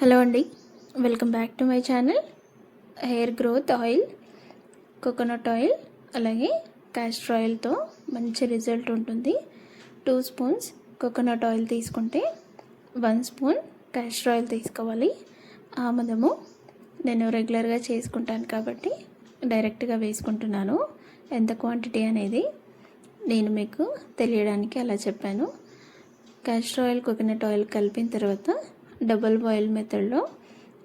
Hello అండి. Welcome back to my channel. Hair growth oil coconut oil అలాగే castor ఆయిల్తో మంచి రిజల్ట్ ఉంటుంది. టూ స్పూన్స్ కోకోనట్ ఆయిల్ తీసుకుంటే వన్ స్పూన్ క్యాస్టర్ ఆయిల్ తీసుకోవాలి. ఆముదము నేను రెగ్యులర్గా చేసుకుంటాను కాబట్టి డైరెక్ట్గా వేసుకుంటున్నాను. ఎంత క్వాంటిటీ అనేది నేను మీకు తెలియడానికి అలా చెప్పాను. క్యాస్టర్ ఆయిల్ కోకోనట్ ఆయిల్ కలిపిన తర్వాత డబుల్ బాయిల్ మెథడ్లో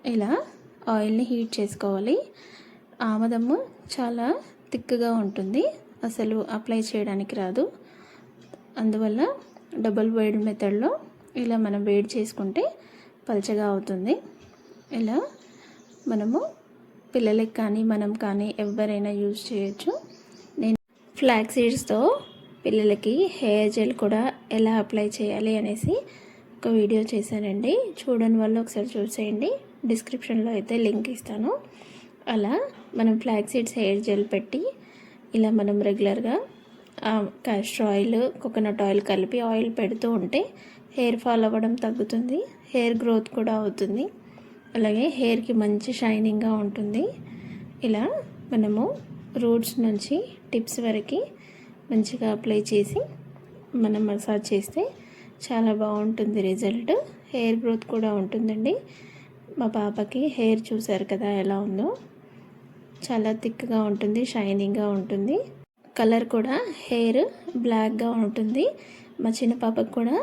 ఇలా ఆయిల్ని హీట్ చేసుకోవాలి. ఆమదము చాలా థిక్గా ఉంటుంది. అసలు అప్లై చేయడానికి రాదు. అందువల్ల డబుల్ బాయిల్ మెథడ్లో ఇలా మనం వేడి చేసుకుంటే పలచగా అవుతుంది. ఇలా మనము పిల్లలకి కానీ మనం కానీ ఎవరైనా యూజ్ చేయొచ్చు. నేను ఫ్లాక్ సీడ్స్తో పిల్లలకి హెయిర్ జెల్ కూడా ఎలా అప్లై చేయాలి అనేసి ఒక వీడియో చేశానండి. చూడని వాళ్ళు ఒకసారి చూసేయండి. డిస్క్రిప్షన్లో అయితే లింక్ ఇస్తాను. అలా మనం ఫ్లాక్ సీడ్స్ హెయిర్ జెల్ పెట్టి ఇలా మనం రెగ్యులర్గా క్యాస్టర్ ఆయిల్ కోకోనట్ ఆయిల్ కలిపి ఆయిల్ పెడుతూ ఉంటే హెయిర్ ఫాల్ అవ్వడం తగ్గుతుంది. హెయిర్ గ్రోత్ కూడా అవుతుంది. అలాగే హెయిర్కి మంచి షైనింగ్గా ఉంటుంది. ఇలా మనము రూట్స్ నుంచి టిప్స్ వరకు మంచిగా అప్లై చేసి మనం మసాజ్ చేస్తే చాలా బాగుంటుంది రిజల్ట్. హెయిర్ గ్రోత్ కూడా ఉంటుందండి. మా పాపకి హెయిర్ చూసారు కదా ఎలా ఉందో. చాలా థిక్గా ఉంటుంది షైనింగ్గా ఉంటుంది. కలర్ కూడా హెయిర్ బ్లాక్గా ఉంటుంది. మా చిన్న పాపకు కూడా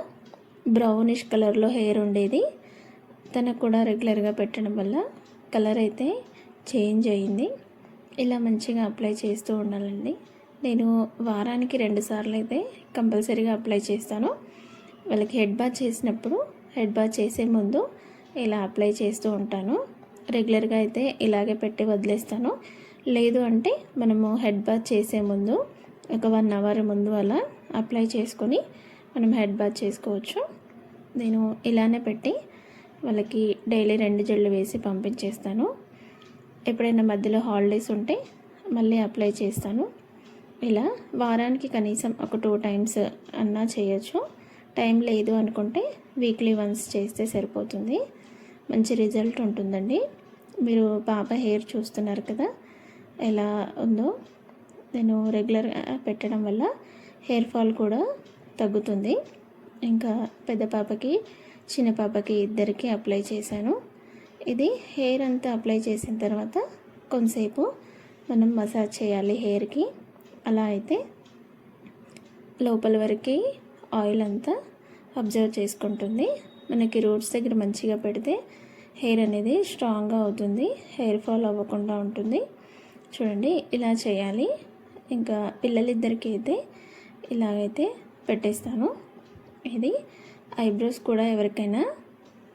బ్రౌనిష్ కలర్లో హెయిర్ ఉండేది. తనకు కూడా రెగ్యులర్గా పెట్టడం వల్ల కలర్ అయితే చేంజ్ అయింది. ఇలా మంచిగా అప్లై చేస్తూ ఉండాలండి. నేను వారానికి రెండుసార్లు అయితే కంపల్సరీగా అప్లై చేస్తాను. వాళ్ళకి హెడ్ బాత్ చేసినప్పుడు హెడ్ బాత్ చేసే ముందు ఇలా అప్లై చేస్తూ ఉంటాను. రెగ్యులర్గా అయితే ఇలాగే పెట్టి వదిలేస్తాను. లేదు అంటే మనము హెడ్ బాత్ చేసే ముందు ఒక వన్ అవర్ ముందు అలా అప్లై చేసుకొని మనం హెడ్ బాత్ చేసుకోవచ్చు. నేను ఇలానే పెట్టి వాళ్ళకి డైలీ రెండు జళ్ళు వేసి పంపించేస్తాను. ఎప్పుడైనా మధ్యలో హాలిడేస్ ఉంటే మళ్ళీ అప్లై చేస్తాను. ఇలా వారానికి కనీసం ఒక టూ టైమ్స్ అన్నా చేయొచ్చు. టైం లేదు అనుకుంటే వీక్లీ వన్స్ చేస్తే సరిపోతుంది. మంచి రిజల్ట్ ఉంటుందండి. మీరు పాప హెయిర్ చూస్తున్నారు కదా ఎలా ఉందో నేను రెగ్యులర్గా పెట్టడం వల్ల హెయిర్ ఫాల్ కూడా తగ్గుతుంది. ఇంకా పెద్ద పాపకి చిన్న పాపకి ఇద్దరికి అప్లై చేశాను. ఇది హెయిర్ అంతా అప్లై చేసిన తర్వాత కొంతసేపు మనం మసాజ్ చేయాలి హెయిర్కి అలా అయితే లోపల వరకు ఆయిల్ అంతా అబ్జర్వ్ చేసుకుంటుంది. మనకి రూట్స్ దగ్గర మంచిగా పెడితే హెయిర్ అనేది స్ట్రాంగ్గా అవుతుంది. హెయిర్ ఫాల్ అవ్వకుండా ఉంటుంది. చూడండి ఇలా చేయాలి. ఇంకా పిల్లలిద్దరికి అయితే ఇలాగైతే పెట్టేస్తాను. ఇది ఐబ్రోస్ కూడా ఎవరికైనా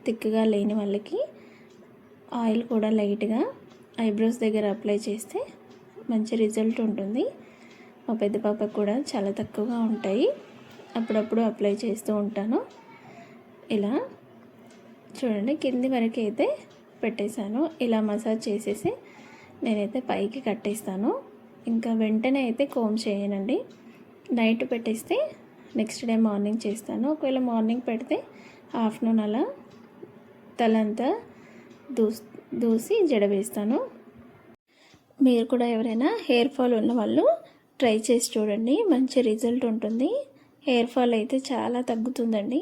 థిక్గా లేని వాళ్ళకి ఆయిల్ కూడా లైట్గా ఐబ్రోస్ దగ్గర అప్లై చేస్తే మంచి రిజల్ట్ ఉంటుంది. మా పెద్ద పాపకు కూడా చాలా తక్కువగా ఉంటాయి. అప్పుడప్పుడు అప్లై చేస్తూ ఉంటాను. ఇలా చూడండి కింది వరకు అయితే పెట్టేశాను. ఇలా మసాజ్ చేసేసి నేనైతే పైకి కట్టేస్తాను. ఇంకా వెంటనే అయితే కోమ్ చేయనండి. నైట్ పెట్టేస్తే నెక్స్ట్ డే మార్నింగ్ చేస్తాను. ఒకవేళ మార్నింగ్ పెడితే ఆఫ్టర్నూన్ అలా తలంతా దూస్ దూసి జడ వేస్తాను. మీరు కూడా ఎవరైనా హెయిర్ ఫాల్ ఉన్న వాళ్ళు ట్రై చేసి చూడండి. మంచి రిజల్ట్ ఉంటుంది. హెయిర్ ఫాల్ అయితే చాలా తగ్గుతుందండి.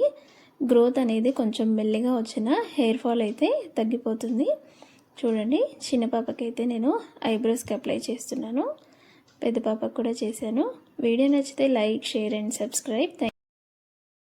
గ్రోత్ అనేది కొంచెం మెల్లిగా వచ్చిన హెయిర్ ఫాల్ అయితే తగ్గిపోతుంది. చూడండి చిన్న పాపకైతే నేను ఐబ్రోస్కి అప్లై చేస్తున్నాను. పెద్ద పాపకు కూడా చేశాను. వీడియో నచ్చితే లైక్ షేర్ అండ్ సబ్స్క్రైబ్.